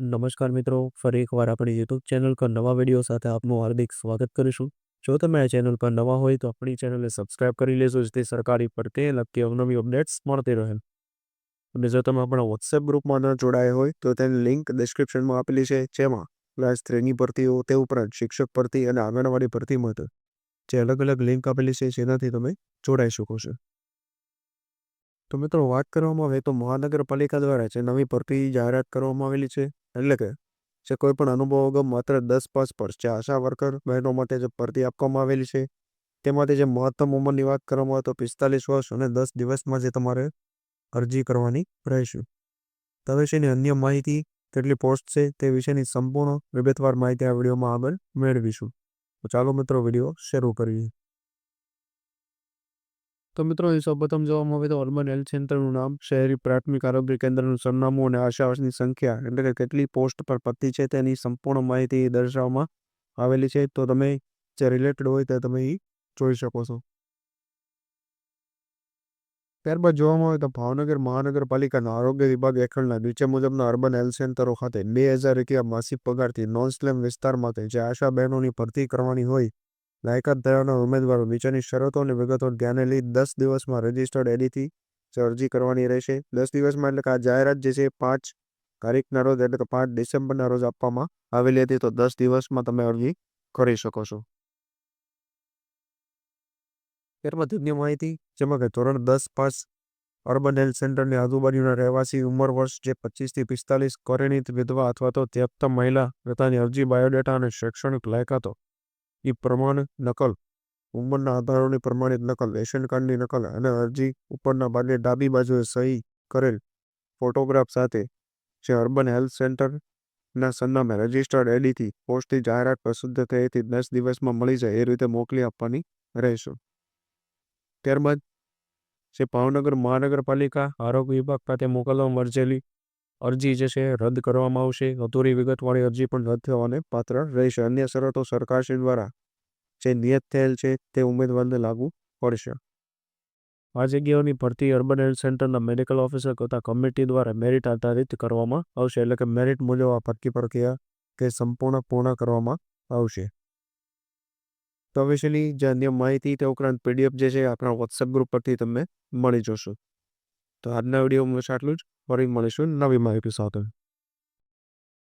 નમસ્કાર મિત્રો, ફરી એકવાર આપણી યુટ્યુબ ચેનલ પર નવા વીડિયો સાથે આપનું હાર્દિક સ્વાગત કરીશું. જો તમે આ ચેનલ પર નવા હોય તો આપણી ચેનલને સબસ્ક્રાઇબ કરી લેશો જેથી સરકારી પડતે લગતી અવનવી અપડેટ્સ મળતી રહે. અને જો તમે આપણા વોટ્સએપ ગ્રુપમાં ન જોડાયા હોય તો તેની લિંક ડિસ્ક્રિપ્શનમાં આપેલી છે, જેમાં ક્લાસ થ્રીની ભરતીઓ, તે ઉપરાંત શિક્ષક ભરતી અને આંગણવાડી ભરતી મળે જે અલગ અલગ લિંક આપેલી છે, જેનાથી તમે જોડાઈ શકો છો. તો મિત્રો વાત કરવામાં આવે તો મહાનગરપાલિકા દ્વારા જે નવી ભરતી જાહેરાત કરવામાં આવેલી છે, એટલે કે જે કોઈ પણ અનુભવ માત્ર દસ પાસ પર જે આશા વર્કર બહેનો માટે જે ભરતી આપવામાં આવેલી છે, તેમાંથી જે મહત્તમ ઉંમરની વાત કરવામાં આવે તો પિસ્તાલીસ વર્ષ અને દસ દિવસમાં જે તમારે અરજી કરવાની રહેશે. તે વિશેની અન્ય માહિતી કેટલી પોસ્ટ છે તે વિશેની સંપૂર્ણ વિગતવાર માહિતી આ વિડીયોમાં આગળ મેળવીશું. ચાલો મિત્રો વીડિયો શરૂ કરીએ. તો મિત્રો અહીં સૌપ્રથમ જોવામાં આવે તો અર્બન હેલ્થ સેન્ટરનું નામ શહેરી પ્રાથમિક આરોગ્ય કેન્દ્રનું સરનામું અને આશાવાસની સંખ્યા, એટલે કે કેટલી પોસ્ટ પર પતિ છે તેની સંપૂર્ણ માહિતી દર્શાવવામાં આવેલી છે. તો તમે જે રિલેટેડ હોય તે તમે જોઈ શકો છો. ત્યારબાદ જોવામાં આવે તો ભાવનગર મહાનગરપાલિકાના આરોગ્ય વિભાગ હેઠળના નીચે મુજબના અર્બન હેલ્થ સેન્ટરો ખાતે બે હજાર રૂપિયા માસિક પગારથી નોન સ્લેમ વિસ્તાર માટે જે આશા બહેનોની ભરતી કરવાની હોય લાયકાત ધરાવનાર ઉમેદવારો નીચેની શરતો અને વિગતો ધ્યાને લઈ દસ દિવસમાં રજિસ્ટર્ડ એડીથી અરજી કરવાની રહેશે. દસ દિવસમાં એટલે કે આ જાહેરાત જે છે પાંચ તારીખના રોજ એટલે કે પાંચ ડિસેમ્બરના રોજ આપવામાં આવેલી હતી. તો દસ દિવસમાં તમે અરજી કરી શકો છો. ત્યારબાદ અન્ય માહિતી, જેમાં કે ધોરણ દસ પાસ અર્બન હેલ્થ સેન્ટરની આજુબાજુના રહેવાસી ઉંમર વર્ષ જે પચીસથી પિસ્તાલીસ કરેણિત વિધવા અથવા તો ત્યક્ત મહિલા પોતાની અરજી, બાયોડેટા અને શૈક્ષણિક લાયકાતો એ પ્રમાણ નકલ. ઉંમરના આધારોની પ્રમાણિત નકલ, રેશન કાર્ડની નકલ અને અરજી ઉપરના ભાગે ડાબી બાજુએ સહી કરેલ ફોટોગ્રાફ સાથે જે અર્બન હેલ્થ સેન્ટરના સરનામે રજિસ્ટર્ડ એડીથી પોસ્ટથી જાહેરાત પ્રસિદ્ધ થયેથી દસ દિવસમાં મળી જાય એ રીતે મોકલી આપવાની રહેશે. ત્યારબાદ જે ભાવનગર મહાનગરપાલિકા આરોગ્ય વિભાગ ખાતે મોકલવામાં અરજેલી અરજી જે છે રદ કરવામાં આવશે. અધૂરી વિગતવાળી અરજી પણ રદ થવાને પાત્ર રહેશે. અન્ય શરતો સરકારશ્રી દ્વારા જે નિયત થયેલ છે તે ઉમેદવારને લાગુ પડશે. આ જગ્યાઓની ભરતી અર્બન હેલ્થ સેન્ટરના મેડિકલ ઓફિસર તથા કમિટી દ્વારા મેરિટ આધારિત કરવામાં આવશે. એટલે કે મેરિટ મુજબ આ ભરતી પ્રક્રિયા કે સંપૂર્ણ પૂર્ણ કરવામાં આવશે. તો વિશેની જે અન્ય માહિતી તે ઉપરાંત પીડીએફ જે છે આપણા વોટ્સએપ ગ્રુપ પરથી તમે મળી જશો. તો આજના વિડીયોમાં આટલું જ. ફરી મળીશું નવી માહિતી સાથે.